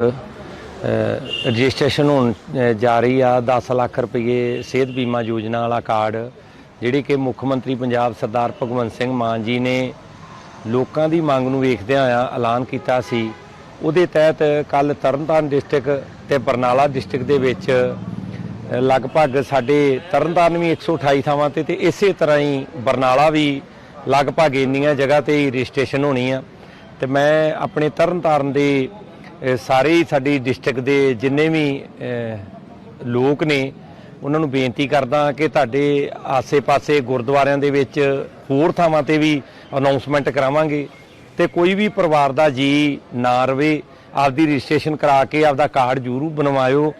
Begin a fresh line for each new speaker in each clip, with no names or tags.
ਅ, registration ਹੋਣ ਜਾ ਰਹੀ ਆ 10 ਲੱਖ ਰੁਪਏ ਸਿਹਤ ਬੀਮਾ ਯੋਜਨਾ ਵਾਲਾ ਕਾਰਡ ਜਿਹੜੀ ਕਿ ਮੁੱਖ ਮੰਤਰੀ ਪੰਜਾਬ ਸਰਦਾਰ ਭਗਵੰਤ ਸਿੰਘ ਮਾਨ ਜੀ ਨੇ ਲੋਕਾਂ ਦੀ ਮੰਗ ਨੂੰ ਵੇਖਦਿਆਂ ਆ ਐਲਾਨ ਕੀਤਾ ਸੀ। ਉਹਦੇ ਤਹਿਤ ਕੱਲ ਤਰਨਤਾਰਨ ਡਿਸਟ੍ਰਿਕਟ ਤੇ ਬਰਨਾਲਾ ਡਿਸਟ੍ਰਿਕਟ ਦੇ ਵਿੱਚ ਲਗਭਗ ਸਾਡੇ ਤਰਨਤਾਰਨ ਵੀ 128 ਥਾਵਾਂ ਤੇ ਤੇ ਇਸੇ ਤਰ੍ਹਾਂ ਹੀ ਬਰਨਾਲਾ ਵੀ ਲਗਭਗ ਇੰਨੀਆਂ ਜਗ੍ਹਾ ਤੇ ਹੀ ਰਜਿਸਟ੍ਰੇਸ਼ਨ ਹੋਣੀ ਆ। ਤੇ ਮੈਂ ਆਪਣੇ ਤਰਨਤਾਰਨ ਦੇ ਸਾਰੇ ਹੀ ਸਾਡੀ ਡਿਸਟ੍ਰਿਕਟ ਦੇ ਜਿੰਨੇ ਵੀ ਲੋਕ ਨੇ, ਉਹਨਾਂ ਨੂੰ ਬੇਨਤੀ ਕਰਦਾ ਕਿ ਤੁਹਾਡੇ ਆਸੇ-ਪਾਸੇ ਗੁਰਦੁਆਰਿਆਂ ਦੇ ਵਿੱਚ ਹੋਰ ਥਾਵਾਂ ਤੇ ਵੀ ਅਨਾਉਂਸਮੈਂਟ ਕਰਾਵਾਂਗੇ ਤੇ ਕੋਈ ਵੀ ਪਰਿਵਾਰ ਦਾ ਜੀ ਨਾ ਰਵੇ, ਆਪਦੀ ਰਜਿਸਟ੍ਰੇਸ਼ਨ ਕਰਾ ਕੇ ਆਪਦਾ ਕਾਰਡ ਜ਼ਰੂਰ ਬਣਵਾਇਓ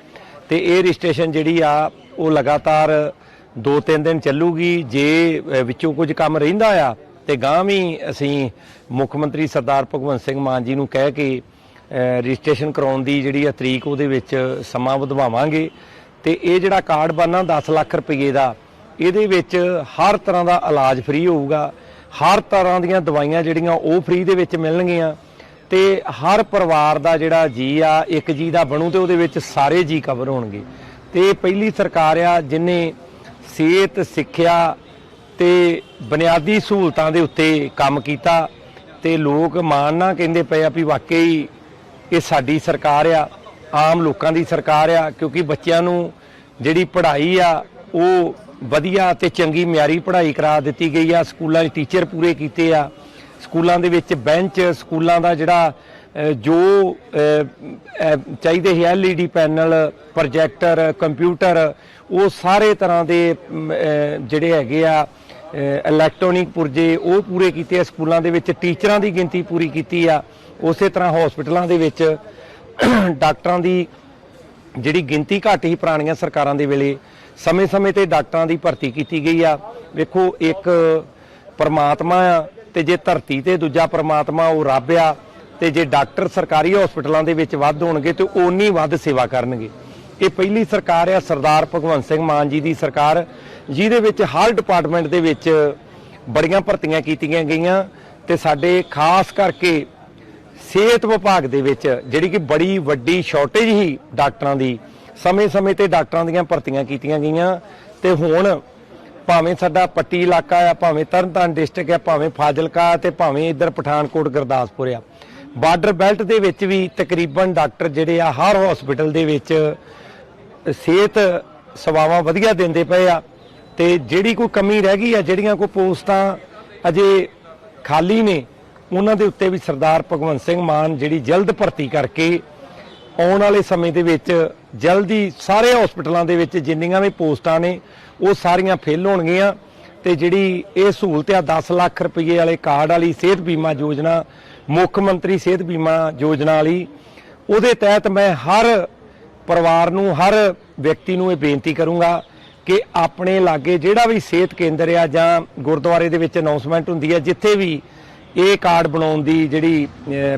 ਤੇ ਇਹ ਰਜਿਸਟ੍ਰੇਸ਼ਨ ਜਿਹੜੀ ਆ, ਉਹ ਲਗਾਤਾਰ 2-3 ਦਿਨ ਚੱਲੂਗੀ। ਜੇ ਵਿੱਚੋਂ ਕੁਝ ਕੰਮ ਰਹਿੰਦਾ ਆ ਤੇ ਗਾਂ ਵੀ ਅਸੀਂ ਮੁੱਖ ਮੰਤਰੀ ਸਰਦਾਰ ਭਗਵੰਤ ਸਿੰਘ ਮਾਨ ਜੀ ਨੂੰ ਕਹਿ ਕੇ ਰਜਿਸਟ੍ਰੇਸ਼ਨ ਕਰਾਉਣ ਦੀ ਜਿਹੜੀ ਆ ਤਰੀਕ ਉਹਦੇ ਵਿੱਚ ਸਮਾਂ ਵਧਵਾਵਾਂਗੇ। ਤੇ ਇਹ ਜਿਹੜਾ ਕਾਰਡ ਬਣਨਾ 10 ਲੱਖ ਰੁਪਏ ਦਾ, ਇਹਦੇ ਵਿੱਚ ਹਰ ਤਰ੍ਹਾਂ ਦਾ ਇਲਾਜ ਫ੍ਰੀ ਹੋਊਗਾ। ਹਰ ਤਰ੍ਹਾਂ ਦੀਆਂ ਦਵਾਈਆਂ ਜਿਹੜੀਆਂ ਉਹ ਫ੍ਰੀ ਦੇ ਵਿੱਚ ਮਿਲਣਗੀਆਂ। ਤੇ ਹਰ ਪਰਿਵਾਰ ਦਾ ਜਿਹੜਾ ਜੀ ਆ, ਇੱਕ ਜੀ ਦਾ ਬਣੂ ਤੇ ਉਹਦੇ ਵਿੱਚ ਸਾਰੇ ਜੀ ਕਵਰ ਹੋਣਗੇ। ਤੇ ਪਹਿਲੀ ਸਰਕਾਰ ਆ, ਜਿਨੇ ਸਿਹਤ, ਸਿੱਖਿਆ ਤੇ ਬੁਨਿਆਦੀ ਸਹੂਲਤਾਂ ਦੇ ਉੱਤੇ ਕੰਮ ਕੀਤਾ, ਤੇ ਲੋਕ ਮਾਣ ਨਾਲ ਕਹਿੰਦੇ ਪਏ ਆ ਵੀ ਵਾਕਈ ਇਹ ਸਾਡੀ ਸਰਕਾਰ ਆ ਆਮ ਲੋਕਾਂ ਦੀ ਸਰਕਾਰ ਆ ਕਿਉਂਕਿ ਬੱਚਿਆਂ ਨੂੰ ਜਿਹੜੀ ਪੜ੍ਹਾਈ ਆ ਉਹ ਵਧੀਆ ਤੇ ਚੰਗੀ ਮਿਆਰੀ ਪੜ੍ਹਾਈ ਕਰਾ ਦਿੱਤੀ ਗਈ ਆ। ਸਕੂਲਾਂ 'ਚ ਟੀਚਰ ਪੂਰੇ ਕੀਤੇ ਆ। ਸਕੂਲਾਂ ਦੇ ਵਿੱਚ ਬੈਂਚ ਸਕੂਲਾਂ ਦਾ ਜਿਹੜਾ ਜੋ ਅਹ, ਅਹ, ਚਾਹੀਦੇ ਸੀ ਐਲਈਡੀ ਪੈਨਲ ਪ੍ਰੋਜੈਕਟਰ ਕੰਪਿਊਟਰ ਉਹ ਸਾਰੇ ਤਰ੍ਹਾਂ ਦੇ ਜਿਹੜੇ ਹੈਗੇ ਆ ਇਲੈਕਟ੍ਰੋਨਿਕ ਪੁਰਜੇ ਉਹ ਪੂਰੇ ਕੀਤੇ ਆ, ਸਕੂਲਾਂ ਦੇ ਵਿੱਚ ਟੀਚਰਾਂ ਦੀ ਗਿਣਤੀ ਪੂਰੀ ਕੀਤੀ ਆ। ਉਸੇ ਤਰ੍ਹਾਂ ਹਸਪੀਟਲਾਂ ਦੇ ਵਿੱਚ ਡਾਕਟਰਾਂ ਦੀ ਜਿਹੜੀ ਗਿਣਤੀ ਘੱਟ ਹੀ ਪੁਰਾਣੀਆਂ ਸਰਕਾਰਾਂ ਦੇ ਵੇਲੇ ਸਮੇਂ-ਸਮੇਂ ਤੇ ਡਾਕਟਰਾਂ ਦੀ ਭਰਤੀ ਕੀਤੀ ਗਈ ਆ। ਵੇਖੋ, ਇੱਕ ਪਰਮਾਤਮਾ ਆ ਤੇ ਜੇ ਧਰਤੀ ਤੇ ਦੂਜਾ ਪਰਮਾਤਮਾ ਉਹ ਰੱਬ ਆ ਤੇ ਜੇ ਡਾਕਟਰ ਸਰਕਾਰੀ ਹਸਪੀਟਲਾਂ ਦੇ ਵਿੱਚ ਵੱਧ ਹੋਣਗੇ ਤੇ ਓਨੀ ਵੱਧ ਸੇਵਾ ਕਰਨਗੇ। ਇਹ ਪਹਿਲੀ ਸਰਕਾਰ ਆ ਸਰਦਾਰ ਭਗਵੰਤ ਸਿੰਘ ਮਾਨ ਜੀ ਦੀ ਸਰਕਾਰ, ਜਿਹਦੇ ਵਿੱਚ ਹਰ ਡਿਪਾਰਟਮੈਂਟ ਦੇ ਵਿੱਚ ਬੜੀਆਂ ਭਰਤੀਆਂ ਕੀਤੀਆਂ ਗਈਆਂ ਤੇ ਸਾਡੇ ਖਾਸ ਕਰਕੇ ਸਿਹਤ ਵਿਭਾਗ ਦੇ ਵਿੱਚ ਜਿਹੜੀ ਕਿ ਬੜੀ ਵੱਡੀ ਸ਼ਾਰਟੇਜ ਹੀ ਡਾਕਟਰਾਂ ਦੀ, ਸਮੇਂ-ਸਮੇਂ ਤੇ ਡਾਕਟਰਾਂ ਦੀਆਂ ਭਰਤੀਆਂ ਕੀਤੀਆਂ ਗਈਆਂ ਤੇ ਹੁਣ ਭਾਵੇਂ ਸਾਡਾ ਪੱਟੀ ਇਲਾਕਾ ਆ, ਭਾਵੇਂ ਤਰਨਤਾਰਨ ਡਿਸਟ੍ਰਿਕਟ ਆ, ਭਾਵੇਂ ਫਾਜ਼ਿਲਕਾ ਤੇ ਭਾਵੇਂ ਇੱਧਰ ਪਠਾਨਕੋਟ ਗੁਰਦਾਸਪੁਰ ਆ। ਬਾਰਡਰ ਬੈਲਟ ਦੇ ਵਿੱਚ ਵੀ ਤਕਰੀਬਨ ਡਾਕਟਰ ਜਿਹੜੇ ਆ ਹਰ ਹਸਪੀਟਲ ਦੇ ਵਿੱਚ ਸਿਹਤ ਸੇਵਾਵਾਂ ਵਧੀਆ ਦਿੰਦੇ ਪਏ ਆ ਤੇ ਜਿਹੜੀ ਕੋਈ ਕਮੀ ਰਹਿ ਗਈ ਆ, ਜਿਹੜੀਆਂ ਕੋਈ ਪੋਸਟਾਂ ਅਜੇ ਖਾਲੀ ਨੇ, ਉਹਨਾਂ ਦੇ ਉੱਤੇ ਵੀ ਸਰਦਾਰ ਭਗਵੰਤ ਸਿੰਘ ਮਾਨ ਜਿਹੜੀ ਜਲਦ ਭਰਤੀ ਕਰਕੇ ਆਉਣ ਵਾਲੇ ਸਮੇਂ ਦੇ ਵਿੱਚ ਜਲਦੀ ਸਾਰੇ ਹਸਪੀਟਲਾਂ ਦੇ ਵਿੱਚ ਜਿੰਨੀਆਂ ਵੀ ਪੋਸਟਾਂ ਨੇ, ਉਹ ਸਾਰੀਆਂ ਫਿਲ ਹੋਣਗੀਆਂ ਤੇ ਜਿਹੜੀ ਇਹ ਸਹੂਲਤ ਆ 10 ਲੱਖ ਰੁਪਏ ਵਾਲੇ ਕਾਰਡ ਵਾਲੀ ਸਿਹਤ ਬੀਮਾ ਯੋਜਨਾ, ਮੁੱਖ ਮੰਤਰੀ ਸਿਹਤ ਬੀਮਾ ਯੋਜਨਾ ਵਾਲੀ, ਉਹਦੇ ਤਹਿਤ ਮੈਂ ਹਰ ਪਰਿਵਾਰ ਨੂੰ, ਹਰ ਵਿਅਕਤੀ ਨੂੰ ਇਹ ਬੇਨਤੀ ਕਰੂੰਗਾ ਕਿ ਆਪਣੇ ਲਾਗੇ ਜਿਹੜਾ ਵੀ ਸਿਹਤ ਕੇਂਦਰ ਆ ਜਾਂ ਗੁਰਦੁਆਰੇ ਦੇ ਵਿੱਚ ਅਨਾਉਂਸਮੈਂਟ ਹੁੰਦੀ ਹੈ ਜਿੱਥੇ ਵੀ ਇਹ ਕਾਰਡ ਬਣਾਉਣ ਦੀ ਜਿਹੜੀ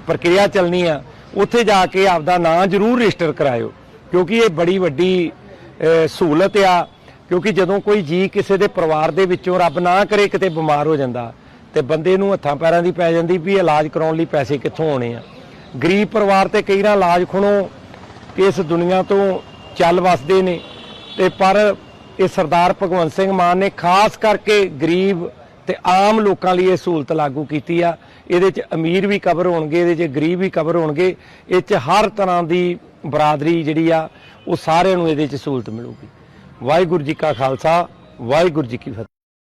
ਪ੍ਰਕਿਰਿਆ ਚੱਲਣੀ ਆ, ਉੱਥੇ ਜਾ ਕੇ ਆਪਦਾ ਨਾਂ ਜ਼ਰੂਰ ਰਜਿਸਟਰ ਕਰਾਇਓ। ਕਿਉਂਕਿ ਇਹ ਬੜੀ ਵੱਡੀ ਸਹੂਲਤ ਆ, ਕਿਉਂਕਿ ਜਦੋਂ ਕੋਈ ਜੀ ਕਿਸੇ ਦੇ ਪਰਿਵਾਰ ਦੇ ਵਿੱਚੋਂ ਰੱਬ ਨਾ ਕਰੇ, ਕਿਤੇ ਬਿਮਾਰ ਹੋ ਜਾਂਦਾ ਤੇ ਬੰਦੇ ਨੂੰ ਹੱਥਾਂ ਪੈਰਾਂ ਦੀ ਪੈ ਜਾਂਦੀ ਵੀ ਇਲਾਜ ਕਰਾਉਣ ਲਈ ਪੈਸੇ ਕਿੱਥੋਂ ਆਉਣੇ ਆ। ਗਰੀਬ ਪਰਿਵਾਰ ਤੇ ਕਈ ਨਾ ਇਲਾਜ ਖੁਣੋ ਇਸ ਦੁਨੀਆ ਤੋਂ ਚੱਲ ਵਸਦੇ ਨੇ। ਤੇ ਪਰ ਇਹ ਸਰਦਾਰ ਭਗਵੰਤ ਸਿੰਘ ਮਾਨ ਨੇ ਖਾਸ ਕਰਕੇ ਗਰੀਬ ਤੇ ਆਮ ਲੋਕਾਂ ਲਈ ਇਹ ਸਹੂਲਤ ਲਾਗੂ ਕੀਤੀ ਆ। ਇਹਦੇ 'ਚ ਅਮੀਰ ਵੀ ਕਵਰ ਹੋਣਗੇ, ਇਹਦੇ 'ਚ ਗਰੀਬ ਵੀ ਕਵਰ ਹੋਣਗੇ। ਇਹ 'ਚ ਹਰ ਤਰ੍ਹਾਂ ਦੀ ਬਰਾਦਰੀ ਜਿਹੜੀ ਆ, ਉਹ ਸਾਰਿਆਂ ਨੂੰ ਇਹਦੇ 'ਚ ਸਹੂਲਤ ਮਿਲੂਗੀ। ਵਾਹਿਗੁਰੂ ਜੀ ਕਾ ਖਾਲਸਾ, ਵਾਹਿਗੁਰੂ ਜੀ ਕੀ ਫਤਿਹ।